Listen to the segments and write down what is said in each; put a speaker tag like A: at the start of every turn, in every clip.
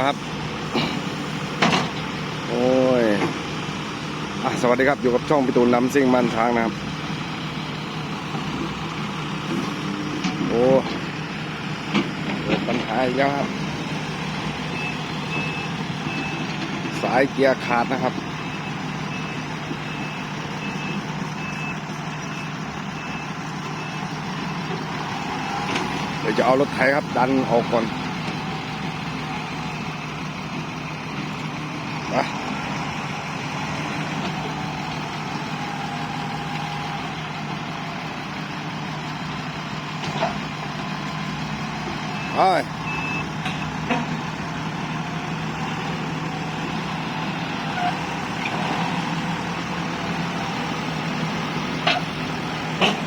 A: แล้วครับ โอ้ยอสวัสดีครับ อยู่กับช่องพิตูนลำซิ่งบ้านช้างนะครับ โอ้เกิดปัญหาอีกแล้วครับ สายเกียร์ขาดนะครับเดี๋ยวจะเอารถไถครับ ดันออกก่อน ไป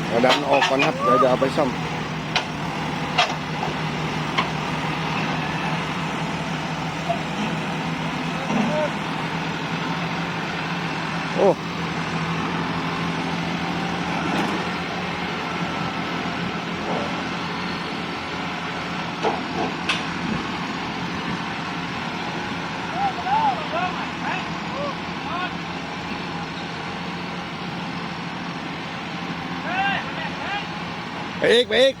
A: เอาดันออกก่อนครับ เดี๋ยวจะเอาไปซ่อม โอ้ อีกไปอีก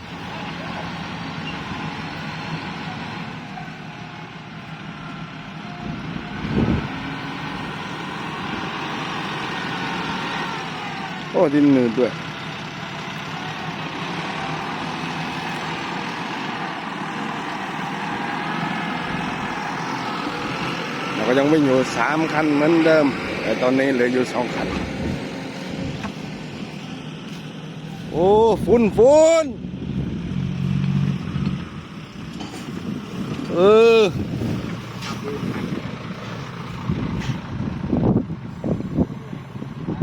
A: โอ้ดินหนืดด้วยเราก็ยังไม่อยู่สามคันเหมือนเดิม แต่ตอนนี้เหลืออยู่สองคัน โอ้ฝุ่นฝุ่นเออ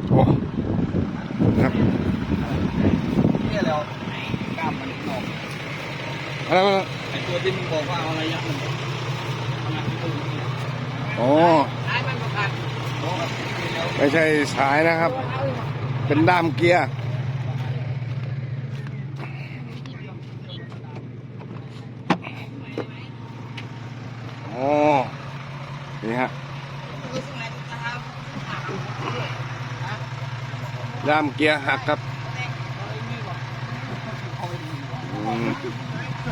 A: โอ้ครับ
B: เนี่ยเรากล้ามมันออก
A: อะไรมา
B: ไอตัวที่มึงบอกว่าเอาอะไรยัดมันทำงานที่ตู้เนี่ย
A: อ๋อ
B: ไอ้มันมาพันโอ้ครับเดี๋ยว
A: ไม่ใช่สายนะครับ เป็นด้ามเกียร์อ๋อ นี่ฮะ ด้ามเกียร์หักครับอืม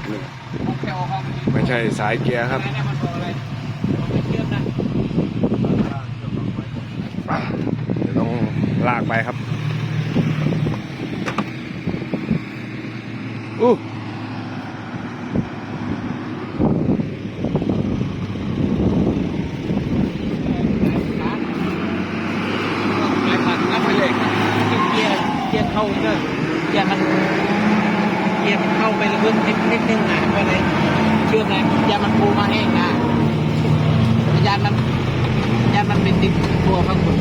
A: นี่
B: แค่เอาเข้าไป
A: ไม่ใช่สายเกียร์ครับ
B: ไอ้เนี่ยมันบอกอะไรมันไม่เชื่อมนะ
A: อะเดี๋ยวต้องลากไปครับอู้
B: ไอ้พันนับไปเลยเกียร์ เกียร์เข้าเนอะเกียร์มันเกียร์มันเข้าไปลึกนิดนิดนึงนะก็เลยเชื่อมนะยามันปูมาแห้งนะยานมันยานมันเป็นติดตัวข้างบน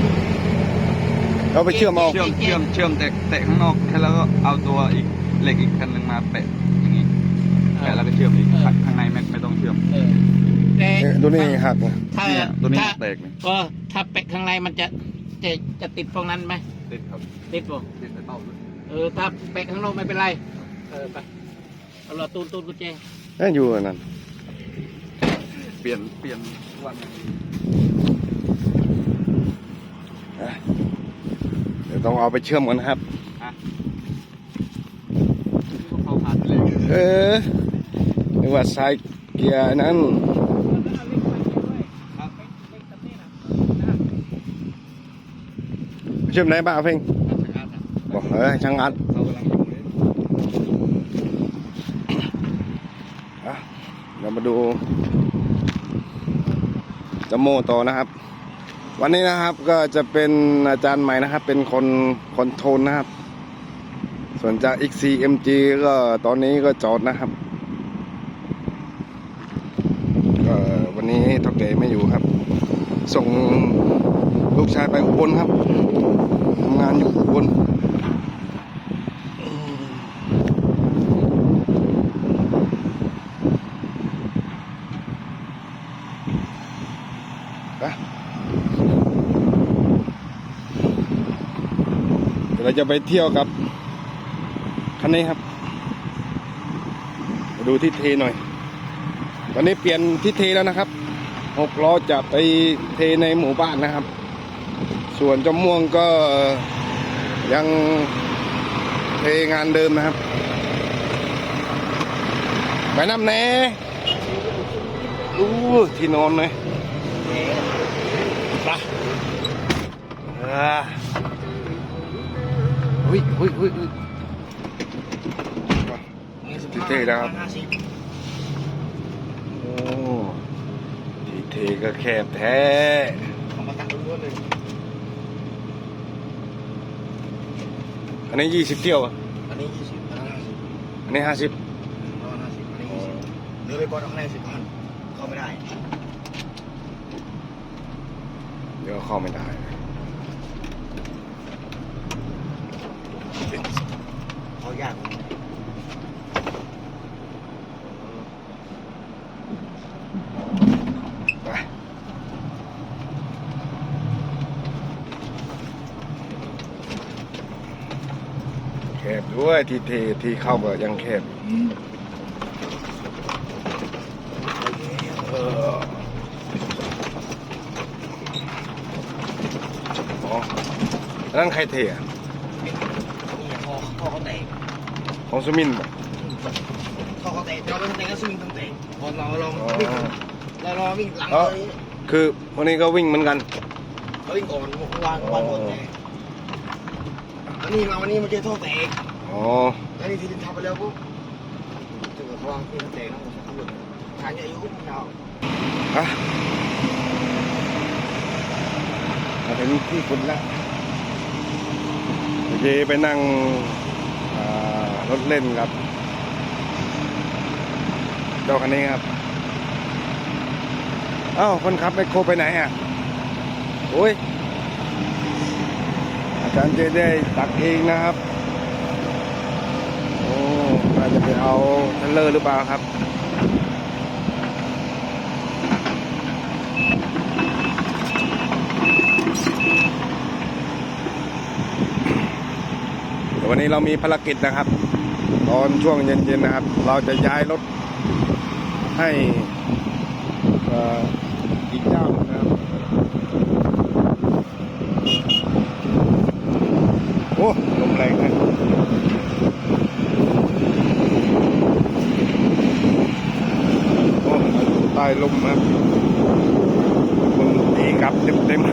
A: เราไปเชื่อมเอา
C: เชื่อมเชื่อมเชื่อมแตะแตะข้างนอกแค่แล้วก็เอาตัวอีกเหล็กอีกคันหนึ่งมาแปะอย่างนี้แปะแล้วก็เชื่อมอีกข้างข้างในไม่ไม่ต้องเชื่อม
B: เออแต่
A: เอ๊ะตัวนี้หักนะ
B: ถ้า
C: เนี่ยตัวนี้
B: ถ้า
C: แตกเลย
B: เออถ้าเป็ดข้างในมันจะจะจะติดพวกนั้นไหม
C: ติดครับ
B: ติดบ่
C: ติดใส่เป้าด้วย
B: เออถ้าเป็ดข้างนอกไม่เป็นไร เออไปเอาเราตูนตูนกุญแจ
A: เอ้ยอยู่อันนั่น
C: เปลี่ยนเปลี่ยนวันอย่างนี้
A: อะเดี๋ยวต้องเอาไปเชื่อมกันนะครับ
C: อะก็เข้าผ่านไปเลย
A: เออนึกว่าสายเกียร์นั้น
C: ครับ
A: เชื่อมไหนบ้างเพ่ง
C: ราชการนะ
A: บอกเออช่างอัด
C: เขากำลังอยู่เลย
A: อะเรามาดูจโมต่อนะครับ วันนี้นะครับก็จะเป็นอาจารย์ใหม่นะครับ เป็นคนคอนโทรลนะครับ ส่วนจาก XCMG ก็ตอนนี้ก็จอดนะครับก็วันนี้เท่าแก่ไม่อยู่ครับ ส่ง ลูกชายไปอุบลครับทำงานอยู่อุบลไปเดี๋ยวเราจะไปเที่ยวกับคันนี้ครับมาดูที่เทหน่อย ตอนนี้เปลี่ยนที่เทแล้วนะครับหกล้อจะไปเทในหมู่บ้านนะครับ ส่วนเจ้าม่วงก็ยังเทงานเดิมนะครับ ไปน้ำแน่อู้ที่นอนเลยไปอ่าเฮ้ยเฮ้ยเฮ้ยเฮ้ยทีเท่แล้วครับโอ้ที่เทก็แคบแท้
D: เอามาตั้งล้วนเลย
A: อันนี้ยี่สิบเที่ยวอะ
D: อันนี้ยี่สิบอันนั้นห้าสิบ
A: อันนี้ห้าสิบ
D: อันนั้นห้าสิบอันนี้ยี่สิบเหลือไปก่อนเอาคะแนนสิบพันเข้าไม่ได้
A: เดี๋ยวเข้าไม่ได้
D: เขายากกว่า
A: ได้วย ที่เทที่เข้าก็ยังแคบเอออ๋ออันนั่นใครเทอะ
D: นี่พอพอเขาเตะ
A: ของสุมินทร์ป่ะ
D: พอเขาเตะเราเป็นเตะก็สวิงต้องเตะพอเราลอง
A: อ๋อ
D: วิ่งเราลองวิ่งหลัง
A: เอ้า
D: เลย
A: คือวันนี้ก็วิ่งเหมือนกัน
D: เขาวิ่งก่อนวางวางก่อนเตะอันนี้มาวันนี้มาเจอโทษเตะ
A: อ๋อ
D: แล้วนี่ทีดินทับไปแล้วปุ๊บถึงกับวางที่เตะต้องมาสักหลุดทานอายุเรา
A: อะมาถึงที่คุณแล้วเมื่อกี้ไปนั่งอ่ารถเล่นครับเจ้าคันนี้ครับเอ้าคนขับไมโครไปไหนอะโอ้ยอาจารย์เจได้ตักเองนะครับ โอ้น่าจะไปเอาทัลเลอร์หรือเปล่าครับเดี๋ยววันนี้เรามีภารกิจนะครับ ตอนช่วงเย็นๆนะครับ เราจะย้ายรถให้เอ่ออีกเจ้าหนึ่งนะครับ โอ้ลมแรงนะโอ้ใต้ล มครับมันตีกลับเต็มๆ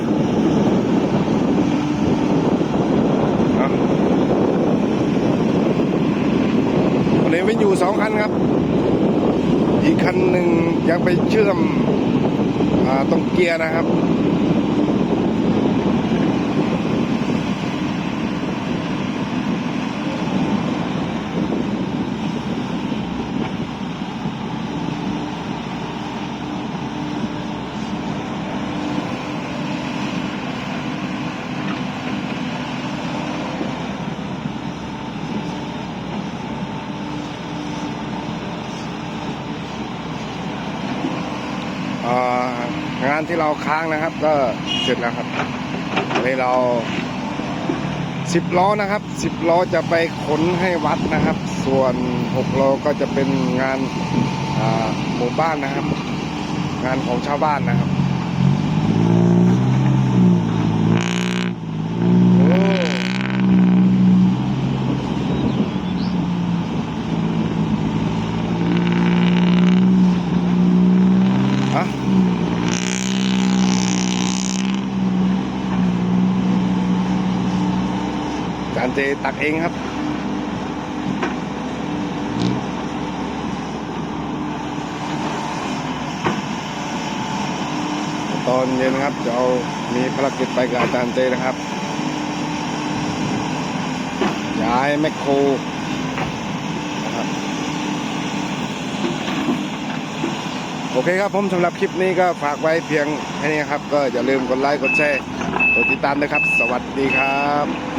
A: เอาวันนี้วิ่งอยู่สองคันครับ อีกคันหนึ่งยังไปเชื่อมอตรงเกียร์นะครับ งานที่เราค้างนะครับ ก็เสร็จแล้วครับวันเราสิบล้อนะครับสิบล้อจะไปขนให้วัดนะครับ ส่วนหกล้อก็จะเป็นงานหมู่บ้านนะครับ งานของชาวบ้านนะครับโอ้อะ จานเจตักเองครับ ตอนเย็นนะครับจะเอามีภารกิจไปกับอาจารย์เจนะครับ ย้ายแมคโครนะครับโอเคครับผมสำหรับคลิปนี้ก็ฝากไว้เพียงแค่นี้ครับ ก็อย่าลืมกดไลค์กดแชร์กดติดตามนะครับ สวัสดีครับ